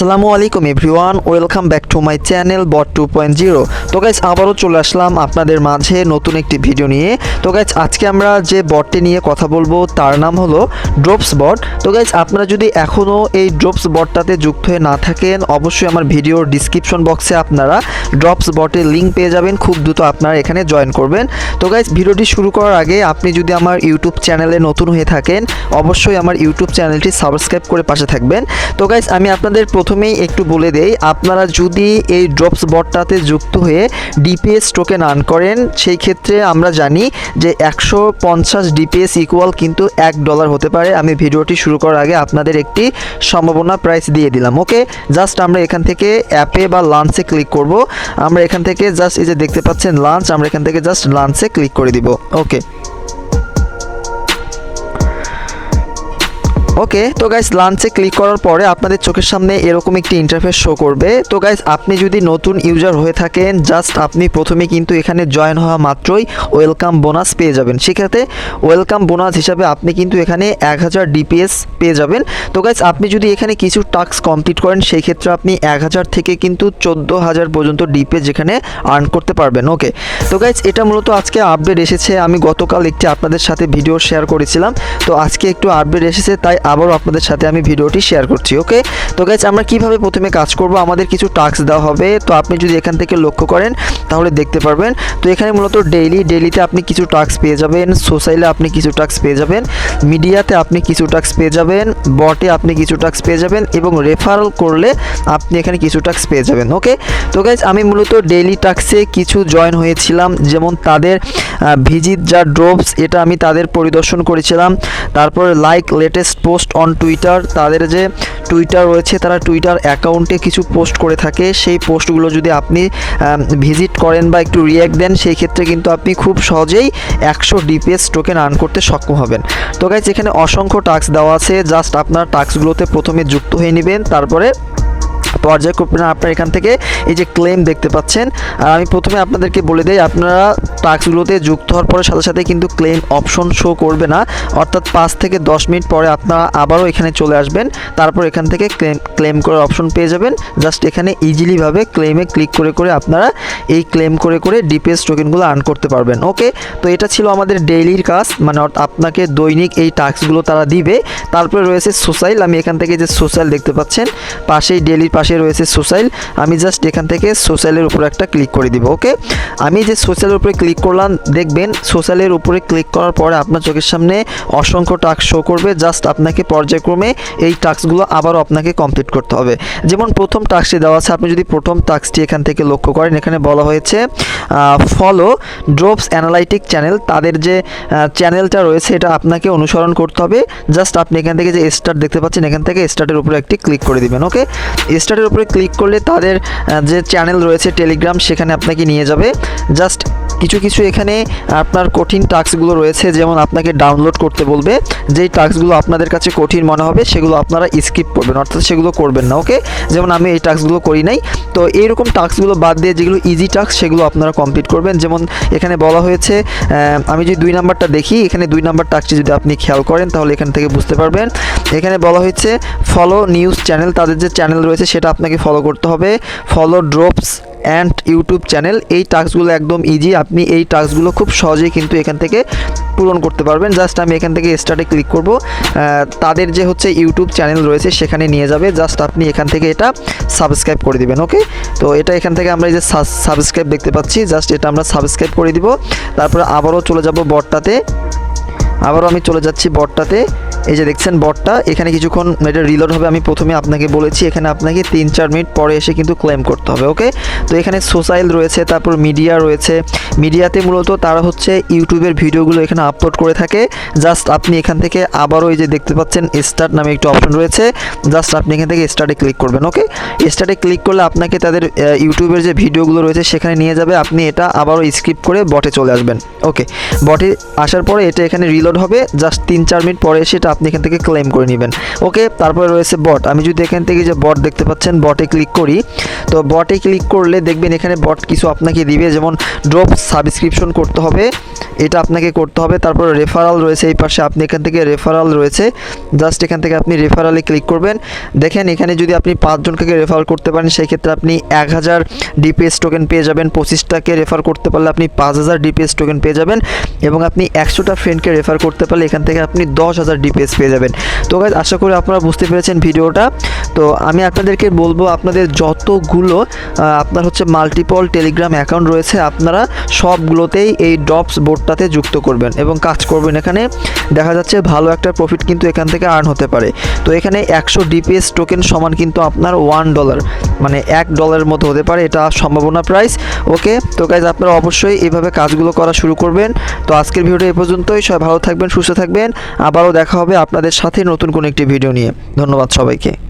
আসসালামু আলাইকুম everyone, welcome back to my channel bot two point zero. তো guys আবারও চলে আসলাম আপনাদের মাঝে নতুন একটি ভিডিও নিয়ে। তো গাইজ আজকে আমরা যে বটটি নিয়ে কথা বলব, তার নাম হলো ড্রপস বট। তো গাইজ আপনারা যদি এখনও এই ড্রপস বটটাতে যুক্ত হয়ে না থাকেন, অবশ্যই আমার ভিডিওর ডিসক্রিপশন বক্সে আপনারা ড্রপস বটের লিঙ্ক পেয়ে যাবেন। খুব দ্রুত আপনারা এখানে জয়েন করবেন। তো গাইজ ভিডিওটি শুরু করার আগে আপনি যদি আমার ইউটিউব চ্যানেলে নতুন হয়ে থাকেন, অবশ্যই আমার ইউটিউব চ্যানেলটি সাবস্ক্রাইব করে পাশে থাকবেন। তো গাইজ আমি আপনাদের প্রথমেই একটু বলে দেই, আপনারা যদি এই ড্রপস বটটাতে যুক্ত হয়ে ডিপিএস টোকেন আর্ন করেন, সেই ক্ষেত্রে আমরা জানি যে একশো পঞ্চাশ ডিপিএস ইকুয়াল কিন্তু এক ডলার হতে পারে। আমি ভিডিওটি শুরু করার আগে আপনাদের একটি সম্ভাবনা প্রাইস দিয়ে দিলাম ওকে জাস্ট আমরা এখান থেকে অ্যাপে বা লাঞ্চে ক্লিক করব। আমরা এখান থেকে জাস্ট এই যে দেখতে পাচ্ছেন লাঞ্চ আমরা এখান থেকে জাস্ট লাঞ্চে ক্লিক করে দিব ওকে ওকে, তো গাইস লাঞ্চে ক্লিক করার পরে আপনাদের চোখের সামনে এরকম একটি ইন্টারফেস শো করবে। তো গাইস আপনি যদি নতুন ইউজার হয়ে থাকেন জাস্ট আপনি প্রথমে কিন্তু এখানে জয়েন হওয়া মাত্রই ওয়েলকাম বোনাস পেয়ে যাবেন। সেক্ষেত্রে ওয়েলকাম বোনাস হিসাবে আপনি কিন্তু এখানে এক হাজার ডিপিএস পেয়ে যাবেন। তো গাইস আপনি যদি এখানে কিছু টাস্ক কমপ্লিট করেন সেই ক্ষেত্রে আপনি এক হাজার থেকে কিন্তু চোদ্দ হাজার পর্যন্ত ডিপিএস যেখানে আর্ন করতে পারবেন। ওকে, তো গাইস এটা মূলত আজকে আপডেট এসেছে। আমি গতকাল একটি আপনাদের সাথে ভিডিও শেয়ার করেছিলাম। তো আজকে একটু আপডেট এসেছে, তাই আবারও আপনাদের সাথে আমি ভিডিওটি শেয়ার করছি ওকে তো গাইজ আমরা কীভাবে প্রথমে কাজ করব? আমাদের কিছু টাস্ক দেওয়া হবে, তো আপনি যদি এখান থেকে লক্ষ্য করেন, তাহলে দেখতে পারবেন। তো এখানে মূলত ডেইলি ডেইলিতে আপনি কিছু টাস্ক পেয়ে যাবেন সোসাইলে আপনি কিছু টাস্ক পেয়ে যাবেন মিডিয়াতে আপনি কিছু টাস্ক পেয়ে যাবেন বটে আপনি কিছু টাস্ক পেয়ে যাবেন, এবং রেফারেল করলে আপনি এখানে কিছু টাস্ক পেয়ে যাবেন ওকে তো গাইজ আমি মূলত ডেইলি টাস্কে কিছু জয়েন হয়েছিলাম, যেমন তাদের ভিজিট যা ড্রপস এটা আমি তাদের পরিদর্শন করেছিলাম। তারপরে like latest post on Twitter. তাদের যে টুইটার রয়েছে, তারা টুইটার অ্যাকাউন্টে কিছু পোস্ট করে থাকে। সেই পোস্টগুলো যদি আপনি ভিজিট করেন বা একটু রিয়্যাক্ট দেন, সেই ক্ষেত্রে কিন্তু আপনি খুব সহজেই একশো ডিপিএস টোকেন আর্ন করতে সক্ষম হবেন। তো গাইজ এখানে অসংখ্য টাস্ক দেওয়া আছে। জাস্ট আপনার টাস্কগুলোতে প্রথমে যুক্ত হয়ে নেবেন। তারপরে পর্যায়ক্রমে আপনারা এখান থেকে এই যে ক্লেম দেখতে পাচ্ছেন। আর আমি প্রথমে আপনাদেরকে বলে দিই, আপনারা টাস্কগুলোতে যুক্ত হওয়ার পরে সাথে সাথে কিন্তু ক্লেম অপশন শো করবে না। অর্থাৎ পাঁচ থেকে দশ মিনিট পরে আপনারা আবারও এখানে চলে আসবেন। তারপর এখান থেকে ক্লেম ক্লেম করার অপশন পেয়ে যাবেন। জাস্ট এখানে ইজিলিভাবে ক্লেমে ক্লিক করে করে আপনারা এই ক্লেম করে করে ডিপিএস টোকেনগুলো আর্ন করতে পারবেন। ওকে তো এটা ছিল আমাদের ডেইলির কাজ। মানে আপনাকে দৈনিক এই টাস্কগুলো তারা দিবে। তারপরে রয়েছে সোসাইল আমি এখান থেকে যে সোশ্যাল দেখতে পাচ্ছেন, পাশেই ডেলির পাশে রয়েছে সোশ্যাল, আমি জাস্ট এখান থেকে সোশ্যালের উপর একটা ক্লিক করে দিব ওকে আমি যে সোশ্যালের উপরে ক্লিক করলাম, দেখবেন সোশ্যালের উপরে ক্লিক করার পরে আপনার চোখের সামনে অসংখ্য টাস্ক শো করবে জাস্ট আপনাকে পর্যায়ক্রমে এই টাস্কগুলো আবারও আপনাকে কমপ্লিট করতে হবে। যেমন প্রথম টাস্কটি দেওয়া আছে, আপনি যদি প্রথম টাস্কটি এখান থেকে লক্ষ্য করেন, এখানে বলা হয়েছে ফলো ড্রপস অ্যানালাইটিক চ্যানেল তাদের যে চ্যানেলটা রয়েছে, এটা আপনাকে অনুসরণ করতে হবে। জাস্ট আপনি এখান থেকে যে স্টার্ট দেখতে পাচ্ছেন, এখান থেকে স্টার্টের উপরে একটি ক্লিক করে দিবেন ওকে স্টার্টের উপরে ক্লিক করলে তাদের যে চ্যানেল রয়েছে টেলিগ্রাম সেখানে আপনাকে নিয়ে যাবে। জাস্ট কিছু কিছু এখানে আপনার কঠিন টাস্কগুলো রয়েছে, যেমন আপনাকে ডাউনলোড করতে বলবে, যেই টাস্কগুলো আপনাদের কাছে কঠিন মনে হবে সেগুলো আপনারা স্কিপ করবেন, অর্থাৎ সেগুলো করবেন না ওকে যেমন আমি এই টাস্কগুলো করি নাই, তো এইরকম টাস্কগুলো বাদ দিয়ে যেগুলো ইজি টাস্ক সেগুলো আপনারা কমপ্লিট করবেন। যেমন এখানে বলা হয়েছে আমি যদি দুই নাম্বারটা দেখি, এখানে দুই নাম্বার টাস্কটি যদি আপনি খেয়াল করেন তাহলে এখান থেকে বুঝতে পারবেন। এখানে বলা হয়েছে ফলো নিউজ চ্যানেল তাদের যে চ্যানেল রয়েছে সেটা আপনাকে ফলো করতে হবে। Follow drops and YouTube channel এই টাস্কগুলো একদম ইজি আপনি এই টাস্কগুলো খুব সহজেই কিন্তু এখান থেকে পূরণ করতে পারবেন। জাস্ট আমি এখান থেকে স্টার্টে ক্লিক করব। তাদের যে হচ্ছে ইউটিউব চ্যানেল রয়েছে, সেখানে নিয়ে যাবে। জাস্ট আপনি এখান থেকে এটা সাবস্ক্রাইব করে দিবেন ওকে তো এটা এখান থেকে আমরা এই যে সাবস্ক্রাইব দেখতে পাচ্ছি। জাস্ট এটা আমরা সাবস্ক্রাইব করে দিব। তারপরে আবারও চলে যাব বটটাতে। আবারও আমি চলে যাচ্ছি বটটাতে। এই যে দেখছেন বটটা, এখানে কিছুক্ষণ এটা রিলোড হবে, আমি প্রথমে আপনাকে বলেছি, এখানে আপনাকে তিন চার মিনিট পরে এসে কিন্তু ক্লেম করতে হবে ওকে তো এখানে সোসাইল রয়েছে, তারপর মিডিয়া রয়েছে। মিডিয়াতে মূলত তারা হচ্ছে ইউটিউবের ভিডিওগুলো এখানে আপলোড করে থাকে। জাস্ট আপনি এখান থেকে আবারও এই যে দেখতে পাচ্ছেন স্টার্ট নামে একটি অপশন রয়েছে। জাস্ট আপনি এখান থেকে স্টার্টে ক্লিক করবেন ওকে স্টার্টে ক্লিক করলে আপনাকে তাদের ইউটিউবের যে ভিডিওগুলো রয়েছে, সেখানে নিয়ে যাবে। আপনি এটা আবারও স্কিপ করে বটে চলে আসবেন ওকে বটে আসার পরে এটা এখানে রিলোড হবে। জাস্ট তিন চার মিনিট পরে এসে এটা আপনি এখান থেকে ক্লেম করে নেবেন। ওকে তারপরে রয়েছে বট আমি যদি এখান থেকে যে বট দেখতে পাচ্ছেন বটে ক্লিক করি, তো বটে ক্লিক করলে দেখবেন এখানে বট কিছু আপনাকে দিবে। যেমন ড্রপ সাবস্ক্রিপশন করতে হবে। এটা আপনাকে করতে হবে। তারপর রেফারাল রয়েছে এই পাশে। আপনি এখান থেকে রেফারাল রয়েছে। জাস্ট এখান থেকে আপনি রেফারালে ক্লিক করবেন। দেখেন এখানে যদি আপনি পাঁচজনকে রেফার করতে পারেন সেই ক্ষেত্রে আপনি এক হাজার ডিপিএস টোকেন পেয়ে যাবেন। পঁচিশটাকে রেফার করতে পারলে আপনি পাঁচ হাজার ডিপিএস টোকেন পেয়ে যাবেন এবং আপনি একশোটা ফ্রেন্ডকে রেফার করতে পারলে এখান থেকে আপনি দশ হাজার ডিপিএস পেয়ে যাবেন। তো গাইজ আশা করি আপনারা বুঝতে পেরেছেন ভিডিওটা। তো আমি আপনাদেরকে বলব, আপনাদের যতগুলো আপনার হচ্ছে মাল্টিপল টেলিগ্রাম অ্যাকাউন্ট রয়েছে, আপনারা সবগুলোতেই এই ড্রপস বোর্ডটাতে যুক্ত করবেন এবং কাজ করবেন এখানে। দেখা যাচ্ছে ভালো একটা প্রফিট কিন্তু এখান থেকে আর্ন হতে পারে। তো এখানে একশো ডিপিএস টোকেন সমান কিন্তু আপনার ওয়ান ডলার মানে এক ডলারের মতো হতে পারে, এটা সম্ভাবনা প্রাইস ওকে তো গাইজ আপনারা অবশ্যই এভাবে কাজগুলো করা শুরু করবেন। তো আজকের ভিডিওটা এ পর্যন্তই, সবাই ভালো থাকবেন, সুস্থ থাকবেন। আবারও দেখা হবে আপনাদের সাথে নতুন কোনো একটি ভিডিও নিয়ে। ধন্যবাদ সবাইকে।